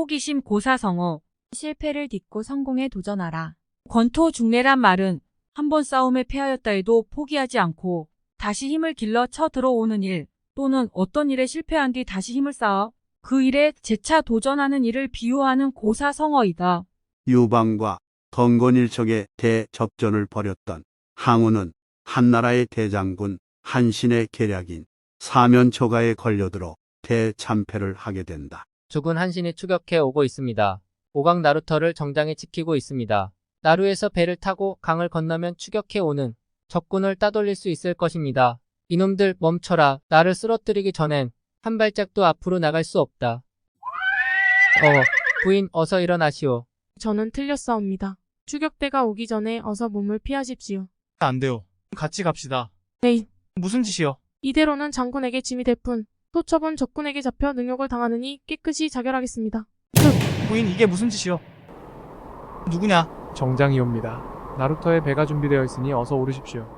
호기심 고사성어. 실패를 딛고 성공에 도전하라. 권토 중래란 말은 한 번 싸움에 패하였다 해도 포기하지 않고 다시 힘을 길러 쳐 들어오는 일 또는 어떤 일에 실패한 뒤 다시 힘을 쌓아 그 일에 재차 도전하는 일을 비유하는 고사성어이다. 유방과 건건일척의 대접전을 벌였던 항우는 한나라의 대장군 한신의 계략인 사면초가에 걸려들어 대참패를 하게 된다. 죽은 한신이 추격해 오고 있습니다. 오강 나루터를 정장에 지키고 있습니다. 나루에서 배를 타고 강을 건너면 추격해 오는 적군을 따돌릴 수 있을 것입니다. 이놈들 멈춰라. 나를 쓰러뜨리기 전엔 한 발짝도 앞으로 나갈 수 없다. 어, 부인 어서 일어나시오. 저는 틀렸사옵니다. 추격대가 오기 전에 어서 몸을 피하십시오. 안 돼요. 같이 갑시다. 네, 무슨 짓이요? 이대로는 장군에게 짐이 될 뿐, 토첩은 적군에게 잡혀 능욕을 당하느니 깨끗이 자결하겠습니다. 부인 이게 무슨 짓이요? 누구냐? 정장이옵니다. 나루터의 배가 준비되어 있으니 어서 오르십시오.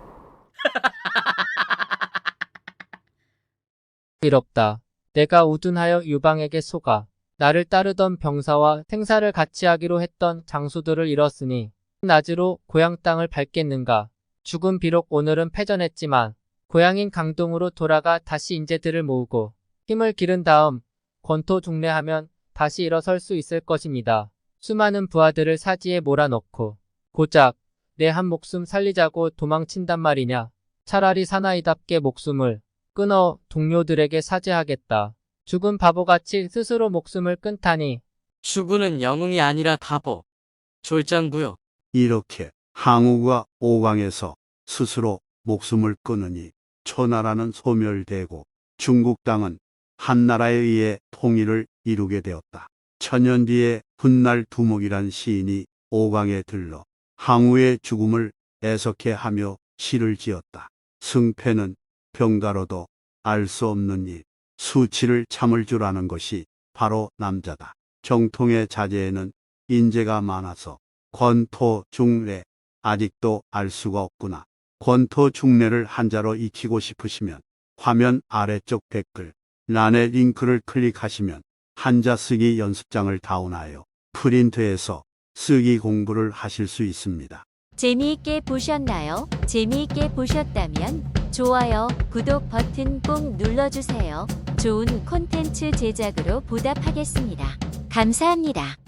이롭다. 내가 우둔하여 유방에게 속아 나를 따르던 병사와 생사를 같이 하기로 했던 장수들을 잃었으니 낮으로 고향 땅을 밟겠는가. 죽은 비록 오늘은 패전했지만 고향인 강동으로 돌아가 다시 인재들을 모으고 힘을 기른 다음 권토 중래하면 다시 일어설 수 있을 것입니다. 수많은 부하들을 사지에 몰아넣고 고작 내 한 목숨 살리자고 도망친단 말이냐. 차라리 사나이답게 목숨을 끊어 동료들에게 사죄하겠다. 죽은 바보같이 스스로 목숨을 끊다니 죽으는 영웅이 아니라 바보. 졸장구요. 이렇게 항우가 오강에서 스스로 목숨을 끊으니 초나라는 소멸되고 중국 땅은 한나라에 의해 통일을 이루게 되었다. 천년 뒤에 훗날 두목이란 시인이 오강에 들러 항우의 죽음을 애석해 하며 시를 지었다. 승패는 병가로도 알 수 없는 일, 수치를 참을 줄 아는 것이 바로 남자다. 정통의 자제에는 인재가 많아서 권토 중래 아직도 알 수가 없구나. 권토 중래를 한자로 익히고 싶으시면 화면 아래쪽 댓글 란에 링크를 클릭하시면 한자 쓰기 연습장을 다운하여 프린트해서 쓰기 공부를 하실 수 있습니다. 재미있게 보셨나요? 재미있게 보셨다면 좋아요, 구독 버튼 꼭 눌러주세요. 좋은 콘텐츠 제작으로 보답하겠습니다. 감사합니다.